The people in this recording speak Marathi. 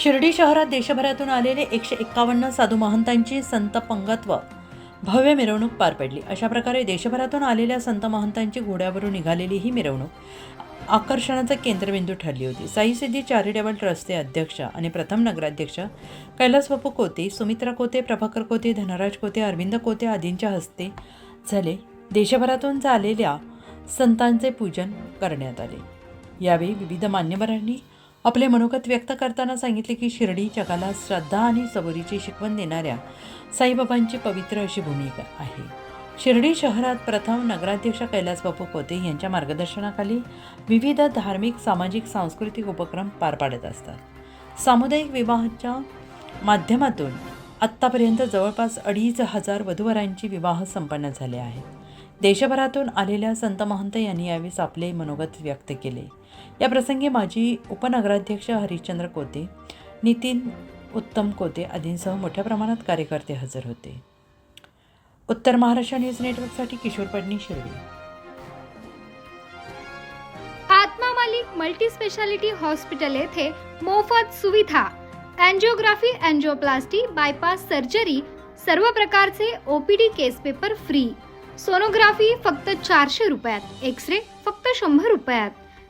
शिर्डी शहरात देशभरातून आलेले एकशे एक्कावन्न साधू महंतांची संत पंगत्व. भव्य मिरवणूक पार पडली. अशा प्रकारे देशभरातून आलेल्या संत महंतांची घोड्यावरून निघालेली ही मिरवणूक आकर्षणाचं केंद्रबिंदू ठरली होती. साई सिद्धी चॅरिटेबल ट्रस्टचे अध्यक्ष आणि प्रथम नगराध्यक्ष कैलास बापू कोते सुमित्रा कोते प्रभाकर कोते धनराज कोते अरविंद कोते आदींच्या हस्ते झाले. देशभरातून झालेल्या संतांचे पूजन करण्यात आले. यावेळी विविध मान्यवरांनी आपले मनोगत व्यक्त करताना सांगितले की शिर्डी जगाला श्रद्धा आणि सबुरीची शिकवण देणाऱ्या साईबाबांची पवित्र अशी भूमिका आहे. शिर्डी शहरात प्रथम नगराध्यक्ष कैलास बापू कोते यांच्या मार्गदर्शनाखाली विविध धार्मिक सामाजिक सांस्कृतिक उपक्रम पार पाडत असतात. सामुदायिक विवाहाच्या माध्यमातून आत्तापर्यंत जवळपास अडीच हजार वधूवरांची विवाह संपन्न झाले आहेत. देशभरातून आलेल्या संत महंत यांनी यावेळी आपले मनोगत व्यक्त केले. या प्रसंगी माजी उपनगराध्यक्ष हरिश्चंद्र कोते नितीन उत्तम कोते आदींसह मोठ्या प्रमाणात कार्यकर्ते हजर होते. उत्तर महाराष्ट्र न्यूज नेटवर्कसाठी Kishor Padni Shirdi. Atma Malik multi speciality hospital येथे मोफत सुविधा अँजिओग्राफी अँजिओप्लास्टी बायपास सर्जरी सर्व प्रकारचे OPD case paper free. Sonography फक्त चारशे रुपयात एक्स रे फक्त शंभर रुपयात.